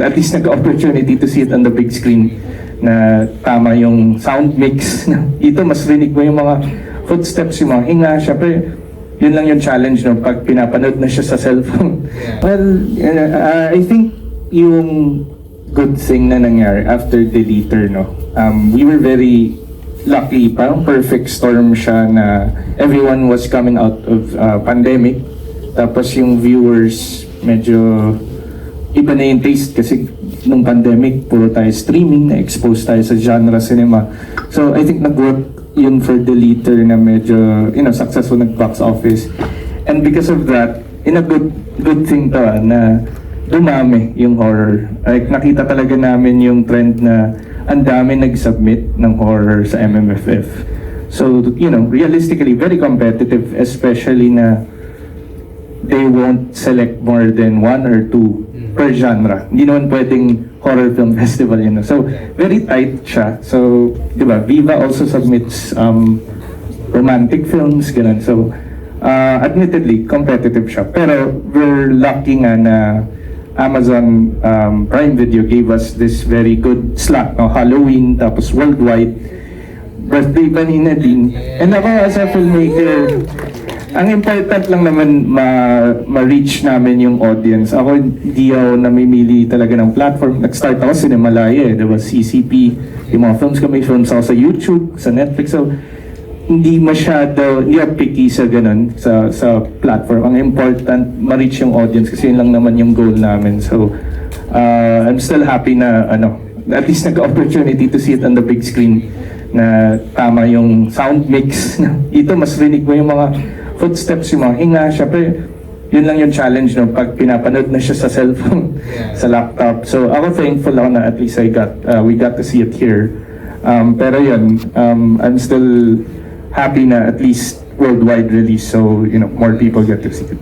at least nag-opportunity to see it on the big screen na tama yung sound mix. Ito, mas rinig mo yung mga footsteps, yung mga hinga. Siyempre, yun lang yung challenge no, pag pinapanood na siya sa cellphone. well, uh, I think yung good thing na nangyari after Deleter, no, um, we were very lucky, parang perfect storm siya na everyone was coming out of uh, pandemic. Tapos yung viewers medyo iba na yung taste kasi nung pandemic, puro tayo streaming, na-expose tayo sa genre cinema. So I think nag-work yun for the leader na medyo, you know, successful nag-box office. And because of that, in a good good thing to ah, na dumami yung horror. Like nakita talaga namin yung trend na ang dami nag-submit ng horror sa MMFF. So, you know, realistically, very competitive, especially na they won't select more than one or two per genre. Hindi naman pwedeng horror film festival yun. So, very tight siya. So, di ba, Viva also submits um, romantic films, ganun. So, uh, admittedly, competitive siya. Pero, we're lucky nga na Amazon um, Prime Video gave us this very good slot, no? Halloween, tapos worldwide, birthday pa ni Nadine. And ako as a filmmaker, ang important lang naman ma- ma-reach namin yung audience. Ako hindi ako namimili talaga ng platform. Nag-start ako Cinemalaya, eh. Was CCP, yung mga films may films ako sa YouTube, sa Netflix. So, hindi masyado, hindi ako picky sa ganun, sa, sa platform. Ang important, ma-reach yung audience kasi yun lang naman yung goal namin. So, uh, I'm still happy na, ano, at least nag-opportunity to see it on the big screen na tama yung sound mix. Ito, mas rinig mo yung mga footsteps, yung mga hinga. Siyempre, yun lang yung challenge no, pag pinapanood na siya sa cellphone, sa laptop. So, ako thankful ako na at least I got, uh, we got to see it here. Um, pero yun, um, I'm still happy na at least worldwide release so, you know, more people get to see it.